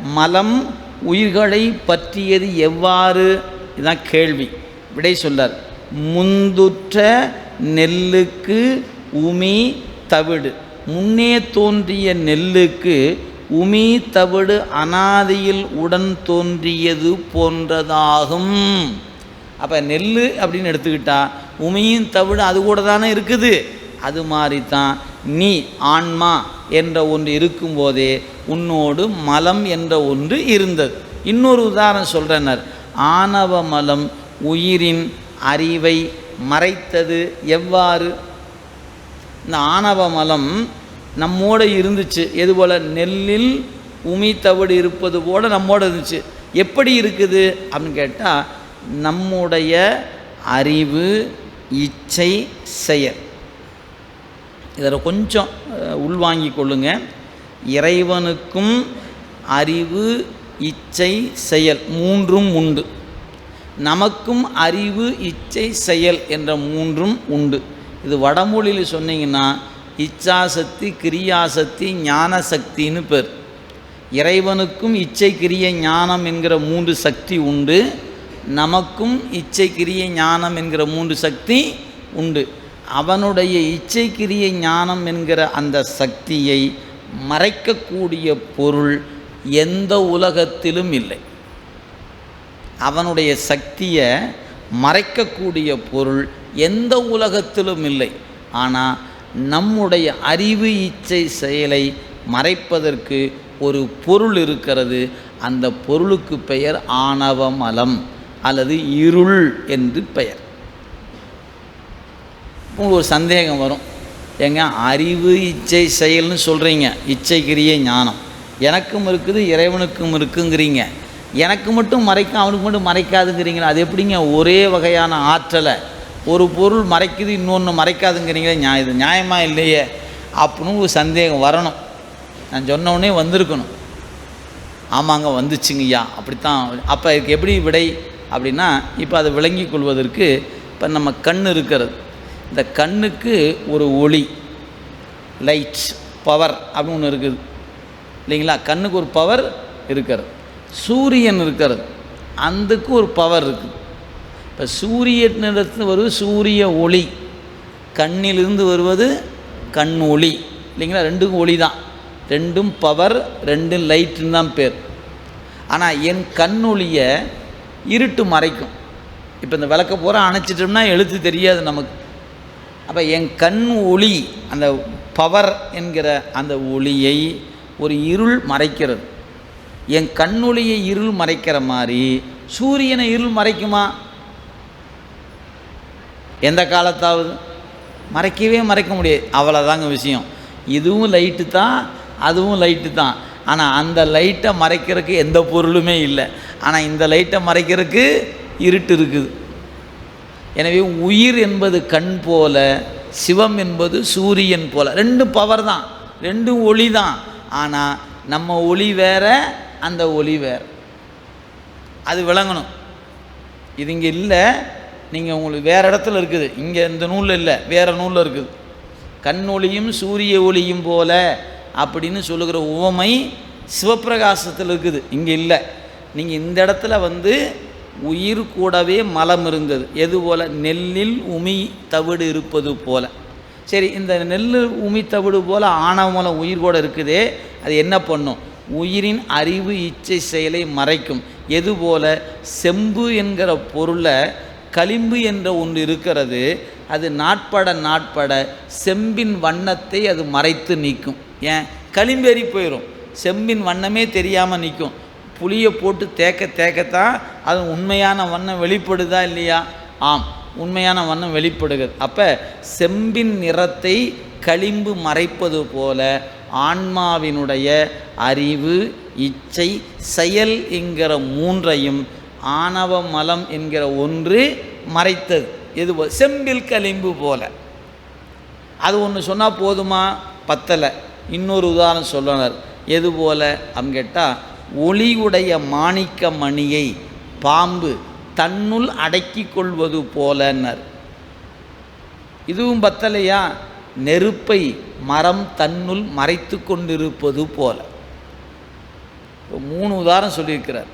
மலம் உயிர்களை பற்றியது எவ்வாறு? இதுதான் கேள்வி. விடை சொல்லார். முந்துற்ற நெல்லுக்கு உமி தவிடு. முன்னே தோன்றிய நெல்லுக்கு உமி தவிடு அனாதியில் உடன் தோன்றியது போன்றதாகும். அப்போ நெல் அப்படின்னு எடுத்துக்கிட்டா உமியும் தவிடு அது கூட தானே இருக்குது? அது மாதிரி தான் நீ ஆன்மா என்ற ஒன்று இருக்கும்போதே உன்னோடு மலம் என்ற ஒன்று இருந்தது. இன்னொரு உதாரணம் சொல்கிறனர் ஆணவ மலம் உயிரின் அறிவை மறைத்தது எவ்வாறு? இந்த ஆணவ மலம் நம்மோட இருந்துச்சு. எதுபோல்? நெல்லில் உமி தவிடு இருப்பது போல் நம்மோட இருந்துச்சு. எப்படி இருக்குது? அப்படின்னு கேட்டால் நம்முடைய அறிவு இச்சை செயல். இதில் கொஞ்சம் உள்வாங்கி உள்வாங்கிக் கொள்ளுங்க. இறைவனுக்கும் அறிவு இச்சை செயல் மூன்றும் உண்டு. நமக்கும் அறிவு இச்சை செயல் என்ற மூன்றும் உண்டு. இது வடமொழியில் சொன்னீங்கன்னா இச்சாசக்தி கிரியாசக்தி ஞான சக்தின்னு பேர். இறைவனுக்கும் இச்சை கிரிய ஞானம் என்கிற மூன்று சக்தி உண்டு. நமக்கும் இச்சை கிரிய ஞானம் என்கிற மூன்று சக்தி உண்டு. அவனுடைய இச்சைக்கிரிய ஞானம் என்கிற அந்த சக்தியை மறைக்கக்கூடிய பொருள் எந்த உலகத்திலும் இல்லை. அவனுடைய சக்தியை மறைக்கக்கூடிய பொருள் எந்த உலகத்திலும் இல்லை. ஆனால் நம்முடைய அறிவு இச்சை செயலை மறைப்பதற்கு ஒரு பொருள் இருக்கிறது. அந்த பொருளுக்கு பெயர் ஆணவமலம் அல்லது இருள் என்று பெயர். உங்களுக்கு ஒரு சந்தேகம் வரும். ஏங்க அறிவு இச்சை செயல்னு சொல்கிறீங்க இச்சை கிரிய ஞானம். எனக்கும் இருக்குது இறைவனுக்கும் இருக்குங்கிறீங்க. எனக்கு மட்டும் மறைக்கும் அவனுக்கு மட்டும் மறைக்காதுங்கிறீங்களா அது எப்படிங்க? ஒரே வகையான ஆற்றலை. ஒரு பொருள் மறைக்குது இன்னொன்று மறைக்காதுங்கிறீங்களே நியாய இது நியாயமாக இல்லையே? அப்படின்னு ஒரு சந்தேகம் வரணும். நான் சொன்ன வந்திருக்கணும். ஆமாங்க வந்துச்சுங்கய்யா அப்படித்தான். அப்போ இதுக்கு எப்படி விடை? அப்படின்னா இப்போ அதை விளங்கிக் கொள்வதற்கு இப்போ நம்ம கண் இருக்கிறது. இந்த கண்ணுக்கு ஒரு ஒளி லைட் பவர் அப்படின்னு ஒன்று இருக்குது. இல்லைங்களா? கண்ணுக்கு ஒரு பவர் இருக்கிறது. சூரியன் இருக்கிறது. அதுக்கு ஒரு பவர் இருக்குது இப்போ சூரியனிடத்து வருவது சூரிய ஒளி. கண்ணிலிருந்து வருவது கண் ஒளி. இல்லைங்களா? ரெண்டுக்கும் ஒளி தான் ரெண்டும் பவர் ரெண்டும் லைட்டுன்னு தான் பேர். ஆனால் என் கண் ஒளியை இருட்டு மறைக்கும். இப்போ இந்த விளக்க பூரா அணைச்சிட்டோம்னா எழுத்து தெரியாது நமக்கு. அப்போ என் கண் ஒளி அந்த பவர் என்கிற அந்த ஒளியை ஒரு இருள் மறைக்கிறது. என் கண்ணொளியை இருள் மறைக்கிற மாதிரி சூரியனை இருள் மறைக்குமா? எந்த காலத்தாவது? மறைக்கவே மறைக்க முடியாது. அவ்வளோதாங்க விஷயம். இதுவும் லைட்டு தான் அதுவும் லைட்டு தான். ஆனால் அந்த லைட்டை மறைக்கிறதுக்கு எந்த பொருளுமே இல்லை. ஆனால் இந்த லைட்டை மறைக்கிறதுக்கு இருட்டு இருக்குது. எனவே உயிர் என்பது கண் போல சிவம் என்பது சூரியன் போல. ரெண்டும் பவர் தான். ரெண்டும் ஒளி தான். ஆனால் நம்ம ஒளி வேற அந்த ஒளி வேற. அது விளங்கணும். இது இங்கே இல்லை. நீங்கள் உங்களுக்கு வேறு இடத்துல இருக்குது. இங்கே இந்த நூலில் இல்லை. வேறு நூலில் இருக்குது. கண் ஒளியும் சூரிய ஒளியும் போல அப்படின்னு சொல்லுகிற உவமை சிவப்பிரகாசத்தில் இருக்குது. இங்கே இல்லை. நீங்கள் இந்த இடத்துல வந்து உயிர் கூடவே மலம் இருந்தது. எது போல்? நெல்லில் உமி தவிடு இருப்பது போல. சரி இந்த நெல் உமி தவிடு போல் ஆணவமலம் உயிர் கூட இருக்குதே அது என்ன பண்ணும்? உயிரின் அறிவு இச்சை செயலை மறைக்கும். எது போல? செம்பு என்கிற பொருளை களிம்பு என்ற ஒன்று இருக்கிறது அது நாட்பட நாட்பட செம்பின் வண்ணத்தை அது மறைத்து நீக்கும். ஏன்? களிம்பேறி போயிடும் செம்பின் வண்ணமே தெரியாமல் நிற்கும். புளியை போட்டு தேக்க தேக்கத்தான் அது உண்மையான வண்ணம் வெளிப்படுதா இல்லையா? ஆம் உண்மையான வண்ணம் வெளிப்படுகிறது. அப்போ செம்பின் நிறத்தை களிம்பு மறைப்பது போல ஆன்மாவினுடைய அறிவு இச்சை செயல் என்கிற மூன்றையும் ஆணவ மலம் என்கிற ஒன்று மறைத்தது. எது செம்பில் களிம்பு போல. அது ஒன்று சொன்னால் போதுமா? பத்தலை. இன்னொரு உதாரணம் சொல்லனர் எது போல? அப்படின்னு கேட்டால் ஒளியுடைய மாணிக்க மணியை பாம்பு தன்னுள் அடக்கிக் கொள்வது போலன்னர். இதுவும் பத்தலையா? நெருப்பை மரம் தன்னுள் மறைத்து கொண்டிருப்பது போல. மூணு உதாரணம் சொல்லியிருக்கிறார்.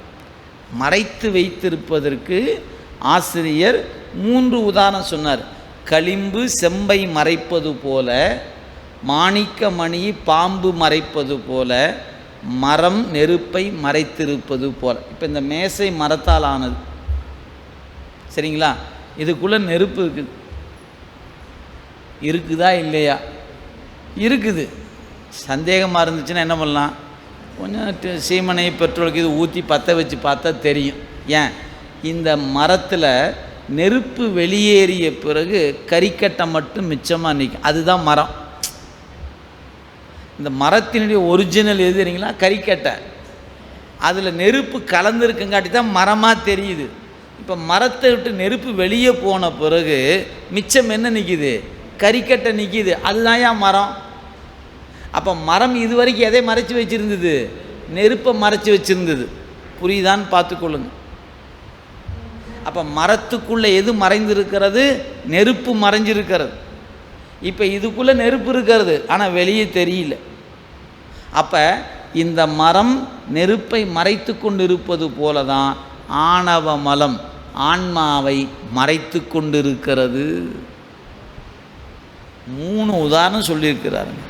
மறைத்து வைத்திருப்பதற்கு ஆசிரியர் மூன்று உதாரணம் சொன்னார். களிம்பு செம்பை மறைப்பது போல மாணிக்கமணி பாம்பு மறைப்பது போல மரம் நெருப்பை மறைத்திருப்பது போல். இப்போ இந்த மேசை மரத்தால் ஆனது சரிங்களா? இதுக்குள்ளே நெருப்பு இருக்குது. இருக்குதா இல்லையா? இருக்குது. சந்தேகமாக இருந்துச்சுன்னா என்ன பண்ணலாம்? கொஞ்சம் சீமனை பெட்ரோலுக்கு இது ஊற்றி பற்ற வச்சு பார்த்தா தெரியும். ஏன்? இந்த மரத்தில் நெருப்பு வெளியேறிய பிறகு கறிக்கட்டை மட்டும் மிச்சமாக நிற்கும் அதுதான் மரம். இந்த மரத்தினுடைய ஒரிஜினல் எது தெரியுங்களா? கறிக்கட்டை அதில் நெருப்பு கலந்துருக்குங்காட்டி தான் மரமாக தெரியுது. இப்போ மரத்தை விட்டு நெருப்பு வெளியே போன பிறகு மிச்சம் என்ன நிற்கிது கறிக்கட்டை நிற்கிது அதுதான் ஏன் மரம்? அப்போ மரம் இது வரைக்கும் எதை மறைச்சி வச்சிருந்தது? நெருப்பை மறைச்சி வச்சிருந்தது. புரியுதான்னு பார்த்துக்கொள்ளுங்க. அப்போ மரத்துக்குள்ளே எது மறைந்திருக்கிறது? நெருப்பு மறைஞ்சிருக்கிறது. இப்போ இதுக்குள்ளே நெருப்பு இருக்கிறது. ஆனால் வெளியே தெரியல. அப்போ இந்த மரம் நெருப்பை மறைத்து கொண்டிருப்பது போல தான் ஆணவ மலம் ஆன்மாவை மறைத்து கொண்டிருக்கிறது. மூணு உதாரணம் சொல்லியிருக்கிறாருங்க.